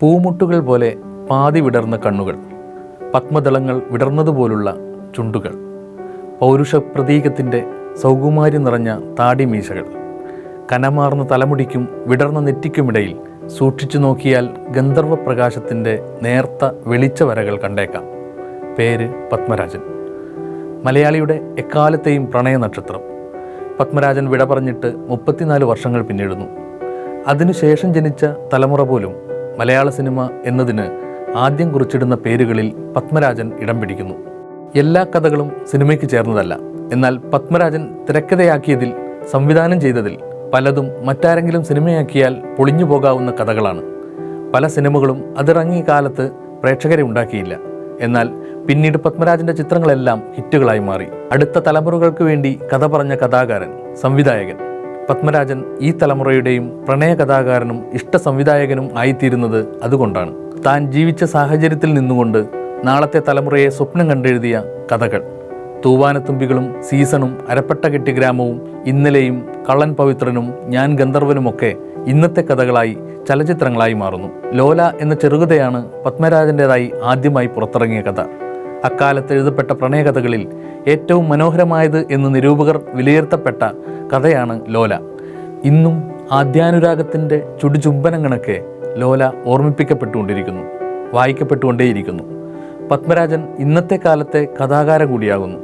പൂമുട്ടുകൾ പോലെ പാതി വിടർന്ന കണ്ണുകൾ പത്മദളങ്ങൾ വിടർന്നതുപോലുള്ള ചുണ്ടുകൾ പൗരുഷ പ്രതീകത്തിന്റെ സൗകുമാരി നിറഞ്ഞ താടിമീശകൾ കനമാർന്ന തലമുടിക്കും വിടർന്ന നെറ്റിക്കുമിടയിൽ സൂക്ഷിച്ചു നോക്കിയാൽ ഗന്ധർവ പ്രകാശത്തിന്റെ നേർത്ത വെളിച്ച വരകൾ കണ്ടേക്കാം. പേര് പത്മരാജൻ. മലയാളിയുടെ എക്കാലത്തെയും പ്രണയ നക്ഷത്രം. പത്മരാജൻ വിട പറഞ്ഞിട്ട് മുപ്പത്തിനാല് വർഷങ്ങൾ പിന്നിടുന്നു. അതിനുശേഷം ജനിച്ച തലമുറ പോലും മലയാള സിനിമ എന്നതിന് ആദ്യം കുറിച്ചിടുന്ന പേരുകളിൽ പത്മരാജൻ ഇടം പിടിക്കുന്നു. എല്ലാ കഥകളും സിനിമയ്ക്ക് ചേർന്നതല്ല. എന്നാൽ പത്മരാജൻ തിരക്കഥയാക്കിയതിൽ സംവിധാനം ചെയ്തതിൽ പലതും മറ്റാരെങ്കിലും സിനിമയാക്കിയാൽ പൊളിഞ്ഞു പോകാവുന്ന കഥകളാണ്. പല സിനിമകളും അതിറങ്ങിയ കാലത്ത് പ്രേക്ഷകരെ ഉണ്ടാക്കിയില്ല. എന്നാൽ പിന്നീട് പത്മരാജന്റെ ചിത്രങ്ങളെല്ലാം ഹിറ്റുകളായി മാറി. അടുത്ത തലമുറകൾക്ക് വേണ്ടി കഥ പറഞ്ഞ കഥാകാരൻ സംവിധായകൻ. പത്മരാജൻ ഈ തലമുറയുടെയും പ്രണയ കഥാകാരനും ഇഷ്ട സംവിധായകനും ആയിത്തീരുന്നത് അതുകൊണ്ടാണ്. താൻ ജീവിച്ച സാഹചര്യത്തിൽ നിന്നുകൊണ്ട് നാളത്തെ തലമുറയെ സ്വപ്നം കണ്ടെഴുതിയ കഥകൾ. തൂവാനത്തുമ്പികളും സീസണും അരപ്പട്ട കെട്ടി ഗ്രാമവും ഇന്നലെയും കള്ളൻ പവിത്രനും ഞാൻ ഗന്ധർവനുമൊക്കെ ഇന്നത്തെ കഥകളായി ചലച്ചിത്രങ്ങളായി മാറുന്നു. ലോല എന്ന ചെറുകഥയാണ് പത്മരാജന്റെതായി ആദ്യമായി പുറത്തിറങ്ങിയ കഥ. അക്കാലത്ത് എഴുതപ്പെട്ട പ്രണയകഥകളിൽ ഏറ്റവും മനോഹരമായത് എന്ന് നിരൂപകർ വിലയിരുത്തപ്പെട്ട കഥയാണ് ലോല. ഇന്നും ആദ്യാനുരാഗത്തിന്റെ ചുടുചുംബനങ്ങളൊക്കെ ലോല ഓർമ്മിപ്പിക്കപ്പെട്ടുകൊണ്ടിരിക്കുന്നു വായിക്കപ്പെട്ടുകൊണ്ടേയിരിക്കുന്നു. പത്മരാജൻ ഇന്നത്തെ കാലത്തെ കഥാകാരൻ കൂടിയാകുന്നു.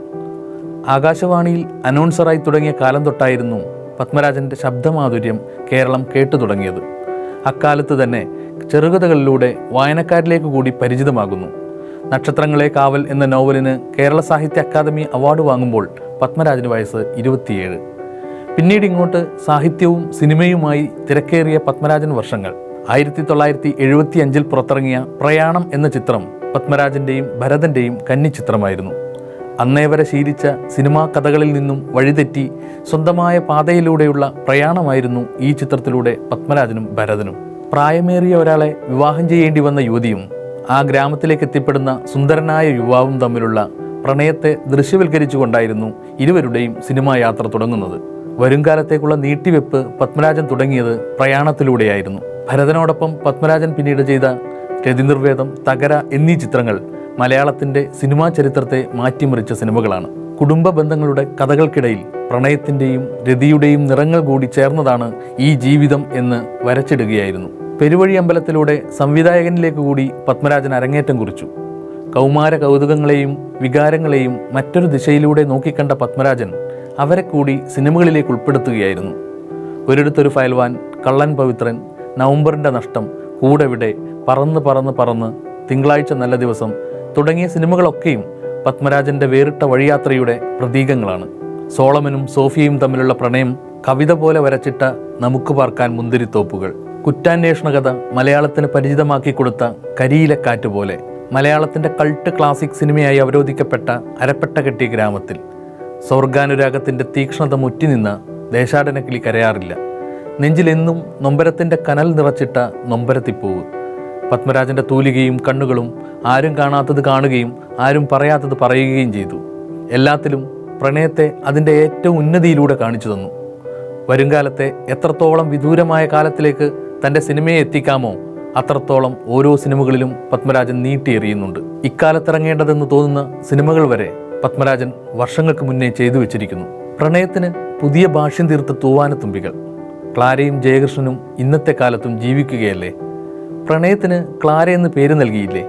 ആകാശവാണിയിൽ അനൗൺസറായി തുടങ്ങിയ കാലം തൊട്ടായിരുന്നു പത്മരാജന്റെ ശബ്ദമാധുര്യം കേരളം കേട്ടു തുടങ്ങിയത്. അക്കാലത്ത് തന്നെ ചെറുകഥകളിലൂടെ വായനക്കാരിലേക്ക് കൂടി പരിചിതമാകുന്നു. നക്ഷത്രങ്ങളെ കാവൽ എന്ന നോവലിന് കേരള സാഹിത്യ അക്കാദമി അവാർഡ് വാങ്ങുമ്പോൾ പത്മരാജന് വയസ്സ് ഇരുപത്തിയേഴ്. പിന്നീട് ഇങ്ങോട്ട് സാഹിത്യവും സിനിമയുമായി തിരക്കേറിയ പത്മരാജൻ വർഷങ്ങൾ. ആയിരത്തി തൊള്ളായിരത്തി എഴുപത്തി അഞ്ചിൽ പുറത്തിറങ്ങിയ പ്രയാണം എന്ന ചിത്രം പത്മരാജന്റെയും ഭരതന്റെയും കന്നി ചിത്രമായിരുന്നു അന്നേ വരെ ശീലിച്ച സിനിമാ കഥകളിൽ നിന്നും വഴിതെറ്റി സ്വന്തമായ പാതയിലൂടെയുള്ള പ്രയാണമായിരുന്നു ഈ ചിത്രത്തിലൂടെ പത്മരാജനും ഭരതനും. പ്രായമേറിയ ഒരാളെ വിവാഹം ചെയ്യേണ്ടി വന്ന യുവതിയും ആ ഗ്രാമത്തിലേക്ക് എത്തിപ്പെടുന്ന സുന്ദരനായ യുവാവും തമ്മിലുള്ള പ്രണയത്തെ ദൃശ്യവൽക്കരിച്ചുകൊണ്ടായിരുന്നു ഇരുവരുടെയും സിനിമാ യാത്ര തുടങ്ങുന്നത്. വരുംകാലത്തേക്കുള്ള നീട്ടിവെപ്പ് പത്മരാജൻ തുടങ്ങിയത് പ്രയാണത്തിലൂടെയായിരുന്നു. ഭരതനോടൊപ്പം പത്മരാജൻ പിന്നീട് ചെയ്ത രതിനിർവേദം തകര എന്നീ ചിത്രങ്ങൾ മലയാളത്തിന്റെ സിനിമാ ചരിത്രത്തെ മാറ്റിമറിച്ച സിനിമകളാണ്. കുടുംബ ബന്ധങ്ങളുടെ കഥകൾക്കിടയിൽ പ്രണയത്തിന്റെയും രതിയുടെയും നിറങ്ങൾ കൂടി ചേർന്നതാണ് ഈ ജീവിതം എന്ന് വരച്ചിടുകയായിരുന്നു. പെരുവഴി അമ്പലത്തിലൂടെ സംവിധായകനിലേക്ക് കൂടി പത്മരാജൻ അരങ്ങേറ്റം കുറിച്ചു. കൗമാര കൗതുകങ്ങളെയും വികാരങ്ങളെയും മറ്റൊരു ദിശയിലൂടെ നോക്കിക്കണ്ട പത്മരാജൻ അവരെ കൂടി സിനിമകളിലേക്ക് ഉൾപ്പെടുത്തുകയായിരുന്നു. ഒരിടത്തൊരു ഫയൽവാൻ കള്ളൻ പവിത്രൻ നവംബറിന്റെ നഷ്ടം കൂടെവിടെ പറന്ന് പറന്ന് പറന്ന് തിങ്കളാഴ്ച നല്ല ദിവസം തുടങ്ങിയ സിനിമകളൊക്കെയും പത്മരാജന്റെ വേറിട്ട വഴിയാത്രയുടെ പ്രതീകങ്ങളാണ്. സോളമനും സോഫിയയും തമ്മിലുള്ള പ്രണയം കവിത പോലെ വരച്ചിട്ട നമുക്ക് പാർക്കാൻ മുന്തിരിത്തോപ്പുകൾ. കുറ്റാന്വേഷണ കഥ മലയാളത്തിന് പരിചിതമാക്കി കൊടുത്ത കരിയിലക്കാറ്റ് പോലെ. മലയാളത്തിന്റെ കൾട്ട് ക്ലാസിക് സിനിമയായി അവരോധിക്കപ്പെട്ട അരപ്പെട്ട കെട്ടിയ ഗ്രാമത്തിൽ. സ്വർഗാനുരാഗത്തിന്റെ തീക്ഷ്ണത മുറ്റിനിന്ന ദേശാടനക്കിളി കരയാറില്ല. നെഞ്ചിലെന്നും നൊമ്പരത്തിന്റെ കനൽ നിറച്ചിട്ട നൊമ്പരത്തിപ്പൂവ്. പത്മരാജന്റെ തൂലികയും കണ്ണുകളും ആരും കാണാത്തത് കാണുകയും ആരും പറയാത്തത് പറയുകയും ചെയ്തു. എല്ലാത്തിലും പ്രണയത്തെ അതിന്റെ ഏറ്റവും ഉന്നതിയിലൂടെ കാണിച്ചു തന്നു. വരുംകാലത്തെ എത്രത്തോളം വിദൂരമായ കാലത്തിലേക്ക് തന്റെ സിനിമയെ എത്തിക്കാമോ? അത്രത്തോളം ഓരോ സിനിമകളിലും പത്മരാജൻ നീട്ടിയെറിയുന്നുണ്ട്. ഇക്കാലത്തിറങ്ങേണ്ടതെന്ന് തോന്നുന്ന സിനിമകൾ വരെ പത്മരാജൻ വർഷങ്ങൾക്ക് മുന്നേ ചെയ്തു വെച്ചിരിക്കുന്നു. പ്രണയത്തിന് പുതിയ ഭാഷ്യം തീർത്ത തൂവാനത്തുമ്പികൾ. ക്ലാരയും ജയകൃഷ്ണനും ഇന്നത്തെ കാലത്തും ജീവിക്കുകയല്ലേ? പ്രണയത്തിന് ക്ലാര എന്ന് പേര് നൽകിയില്ലേ?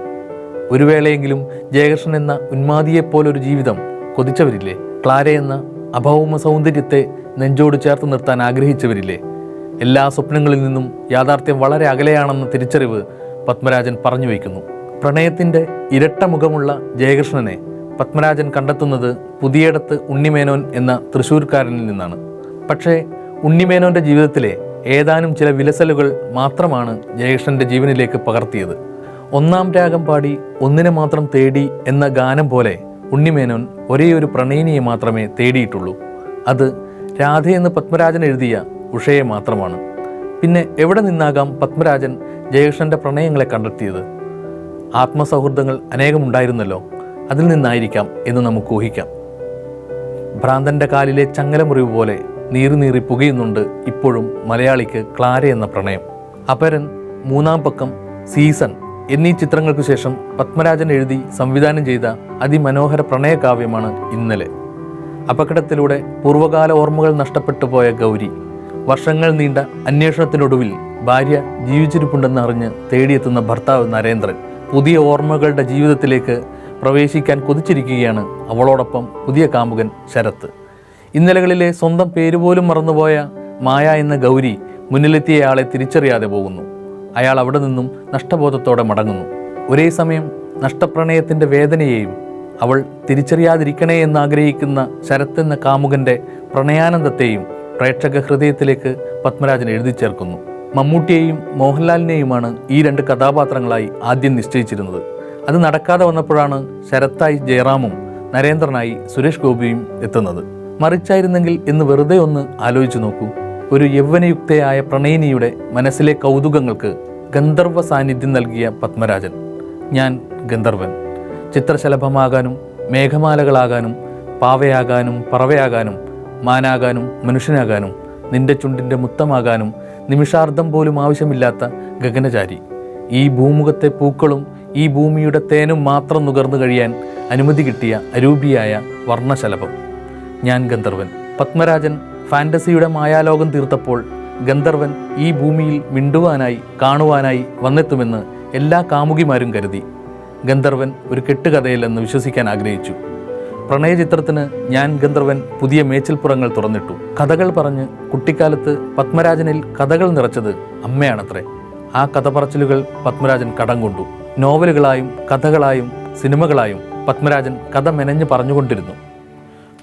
ഒരു വേളയെങ്കിലും ജയകൃഷ്ണൻ എന്ന ഉന്മാദിയെപ്പോലൊരു ജീവിതം കൊതിച്ചവരില്ലേ? ക്ലാര എന്ന അഭൗമ സൗന്ദര്യത്തെ നെഞ്ചോട് ചേർത്ത് നിർത്താൻ ആഗ്രഹിച്ചവരില്ലേ? എല്ലാ സ്വപ്നങ്ങളിൽ നിന്നും യാഥാർത്ഥ്യം വളരെ അകലെയാണെന്ന തിരിച്ചറിവ് പത്മരാജൻ പറഞ്ഞു വയ്ക്കുന്നു. പ്രണയത്തിന്റെ ഇരട്ട മുഖമുള്ള ജയകൃഷ്ണനെ പത്മരാജൻ കണ്ടെത്തുന്നത് പുതിയടത്ത് ഉണ്ണിമേനോൻ എന്ന തൃശ്ശൂർക്കാരനിൽ നിന്നാണ്. പക്ഷേ ഉണ്ണിമേനോന്റെ ജീവിതത്തിലെ ഏതാനും ചില വിലസലുകൾ മാത്രമാണ് ജയകൃഷ്ണന്റെ ജീവനിലേക്ക് പകർത്തിയത്. ഒന്നാം രാഗം പാടി ഒന്നിനെ മാത്രം തേടി എന്ന ഗാനം പോലെ ഉണ്ണിമേനോൻ ഒരേ ഒരു പ്രണയിനിയെ മാത്രമേ തേടിയിട്ടുള്ളൂ. അത് രാധയെന്ന് പത്മരാജൻ എഴുതിയ ഉഷയെ മാത്രമാണ്. പിന്നെ എവിടെ നിന്നാകാം പത്മരാജൻ ജയകൃഷ്ണന്റെ പ്രണയങ്ങളെ കണ്ടെത്തിയത്? ആത്മസൗഹൃദങ്ങൾ അനേകമുണ്ടായിരുന്നല്ലോ അതിൽ നിന്നായിരിക്കാം എന്ന് നമുക്ക് ഊഹിക്കാം. ഭ്രാന്തന്റെ കാലിലെ ചങ്ങലമുറിവ് പോലെ നീറി നീറി പുകയുന്നുണ്ട് ഇപ്പോഴും മലയാളിക്ക് ക്ലാര എന്ന പ്രണയം. അപരൻ മൂന്നാം പക്കം സീസൺ എന്നീ ചിത്രങ്ങൾക്ക് ശേഷം പത്മരാജൻ എഴുതി സംവിധാനം ചെയ്ത അതിമനോഹര പ്രണയകാവ്യമാണ് ഇന്നലെ. അപകടത്തിലൂടെ പൂർവകാല ഓർമ്മകൾ നഷ്ടപ്പെട്ടു പോയ ഗൗരി. വർഷങ്ങൾ നീണ്ട അന്വേഷണത്തിനൊടുവിൽ ഭാര്യ ജീവിച്ചിരിപ്പുണ്ടെന്ന് അറിഞ്ഞ് തേടിയെത്തുന്ന ഭർത്താവ് നരേന്ദ്രൻ പുതിയ ഓർമ്മകളുടെ ജീവിതത്തിലേക്ക് പ്രവേശിക്കാൻ കൊതിച്ചിരിക്കുകയാണ് അവളോടൊപ്പം പുതിയ കാമുകൻ ശരത്ത്. ഇന്നലകളിലെ സ്വന്തം പേരുപോലും മറന്നുപോയ മായ എന്ന ഗൗരി മുന്നിലെത്തിയയാളെ തിരിച്ചറിയാതെ പോകുന്നു. അയാൾ അവിടെ നിന്നും നഷ്ടബോധത്തോടെ മടങ്ങുന്നു. ഒരേ സമയം നഷ്ടപ്രണയത്തിന്റെ വേദനയെയും അവൾ തിരിച്ചറിയാതിരിക്കണേ എന്നാഗ്രഹിക്കുന്ന ശരത്ത് എന്ന കാമുകന്റെ പ്രണയാനന്ദത്തെയും പ്രേക്ഷക ഹൃദയത്തിലേക്ക് പത്മരാജൻ എഴുതി ചേർക്കുന്നു. മമ്മൂട്ടിയെയും മോഹൻലാലിനെയുമാണ് ഈ രണ്ട് കഥാപാത്രങ്ങളായി ആദ്യം നിശ്ചയിച്ചിരുന്നത്. അത് നടക്കാതെ വന്നപ്പോഴാണ് ശരത്തായി ജയറാമും നരേന്ദ്രനായി സുരേഷ് ഗോപിയും എത്തുന്നത്. മറിച്ചായിരുന്നെങ്കിൽ എന്ന് വെറുതെ ഒന്ന് ആലോചിച്ചു നോക്കൂ. ഒരു യൗവനയുക്തയായ പ്രണയിനിയുടെ മനസ്സിലെ കൗതുകങ്ങൾക്ക് ഗന്ധർവ സാന്നിധ്യം നൽകിയ പത്മരാജൻ. ഞാൻ ഗന്ധർവൻ. ചിത്രശലഭമാകാനും മേഘമാലകളാകാനും പാവയാകാനും പറവയാകാനും മാനാകാനും മനുഷ്യനാകാനും നിന്റെ ചുണ്ടിന്റെ മുത്തമാകാനും നിമിഷാർദ്ധം പോലും ആവശ്യമില്ലാത്ത ഗഗനചാരി. ഈ ഭൂമുഖത്തെ പൂക്കളും ഈ ഭൂമിയുടെ തേനും മാത്രം നുകർന്നു കഴിയാൻ അനുമതി കിട്ടിയ അരൂപിയായ വർണശലഭം. ഞാൻ ഗന്ധർവൻ. പത്മരാജൻ ഫാന്റസിയുടെ മായാലോകം തീർത്തപ്പോൾ ഗന്ധർവൻ ഈ ഭൂമിയിൽ മിണ്ടുവാനായി കാണുവാനായി വന്നെത്തുമെന്ന് എല്ലാ കാമുകിമാരും കരുതി. ഗന്ധർവൻ ഒരു കെട്ടുകഥയില്ലെന്ന് വിശ്വസിക്കാൻ ആഗ്രഹിച്ചു. പ്രണയചിത്രത്തിന് ഞാൻ ഗന്ധർവൻ പുതിയ മേച്ചിൽപ്പുറങ്ങൾ തുറന്നിട്ടു. കഥകൾ പറഞ്ഞ് കുട്ടിക്കാലത്ത് പത്മരാജനിൽ കഥകൾ നിറച്ചത് അമ്മയാണത്രേ. ആ കഥ പറച്ചിലുകൾ പത്മരാജൻ കടം കൊണ്ടു. നോവലുകളായും കഥകളായും സിനിമകളായും പത്മരാജൻ കഥ മെനഞ്ഞ് പറഞ്ഞുകൊണ്ടിരുന്നു.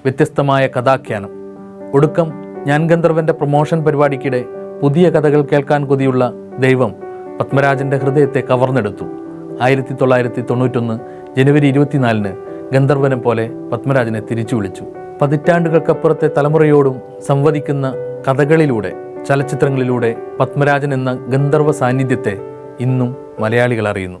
വ്യത്യസ്തമായ കഥാഖ്യാനം. ഒടുക്കം ഞാൻ ഗന്ധർവന്റെ പ്രൊമോഷൻ പരിപാടിക്കിടെ പുതിയ കഥകൾ കേൾക്കാൻ കൊതിയുള്ള ദൈവം പത്മരാജന്റെ ഹൃദയത്തെ കവർന്നെടുത്തു. ആയിരത്തി തൊള്ളായിരത്തി തൊണ്ണൂറ്റൊന്ന് ജനുവരി ഇരുപത്തിനാലിന് ഗന്ധർവനെ പോലെ പത്മരാജനെ തിരിച്ചു വിളിച്ചു. പതിറ്റാണ്ടുകൾക്കപ്പുറത്തെ തലമുറയോടും സംവദിക്കുന്ന കഥകളിലൂടെ ചലച്ചിത്രങ്ങളിലൂടെ പത്മരാജൻ എന്ന ഗന്ധർവ സാന്നിധ്യത്തെ ഇന്നും മലയാളികൾ അറിയുന്നു.